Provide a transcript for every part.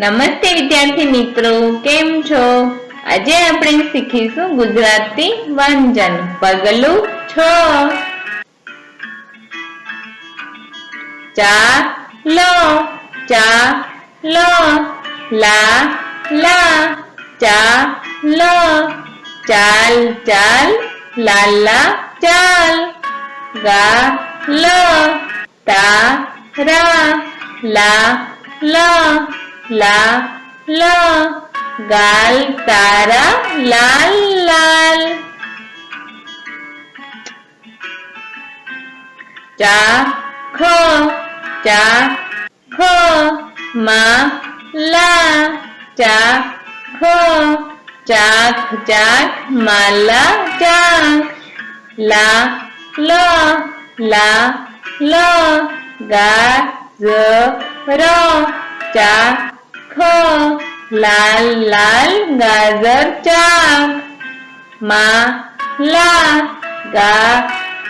નમસ્તે વિદ્યાર્થી મિત્રો, કેમ છો? આજે આપણે શીખીશું ગુજરાતી વ્યંજન, પગલું છ. ચા, લો ચા, લો, લા લા, ચા, લો, ચાલ ચાલ લાલા ચાલ, ગા, લ, તા, રા, લા, લો લા લો ગાલ તારા લાલ લાલ ચા ખો ચા ખો મા લા ચા ખો ચાખ ચાખ માલા ચાખ લા લો લા લો ગા જ રો ચા ખો લાલ લાલ ગાજર ચાક મા લા ગા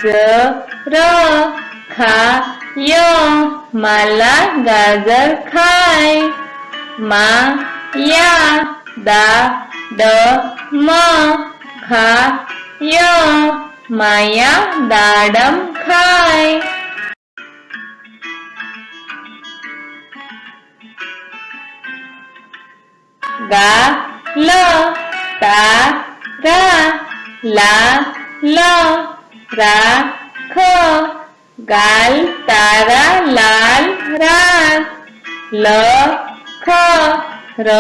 જ ર ખા યો માલા ગાજર ખાય મા યા દા ડ મ ખા યો માયા દાડમ ખાય ગા, લ, તા રા લા, લ, રા, ખ, ગાલ, તારા, લાલ રાખ લ, ખ, ર,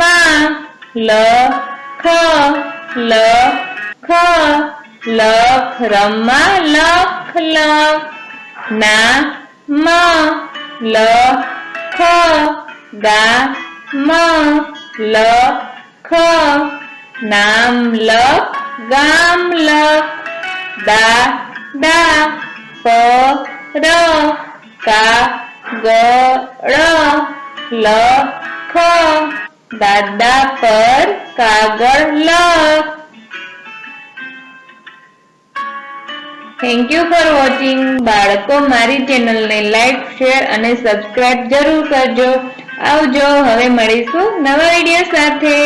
મા, લ, ખ લ, ખ લખ રમા લખ લખ ના, મ, લ, ખ, ગા મ લ ખ નામ લખ ગામ લખ દા દા પ ર કા ગ ળ લ ખ દાદા પર કાગળ લખ થેન્ક યુ ફોર વોચિંગ બાળકો મારી ચેનલને લાઈક શેર અને સબસ્ક્રાઇબ જરૂર કરજો. આવજો હવે મળીશું નવા વીડિયો સાથે.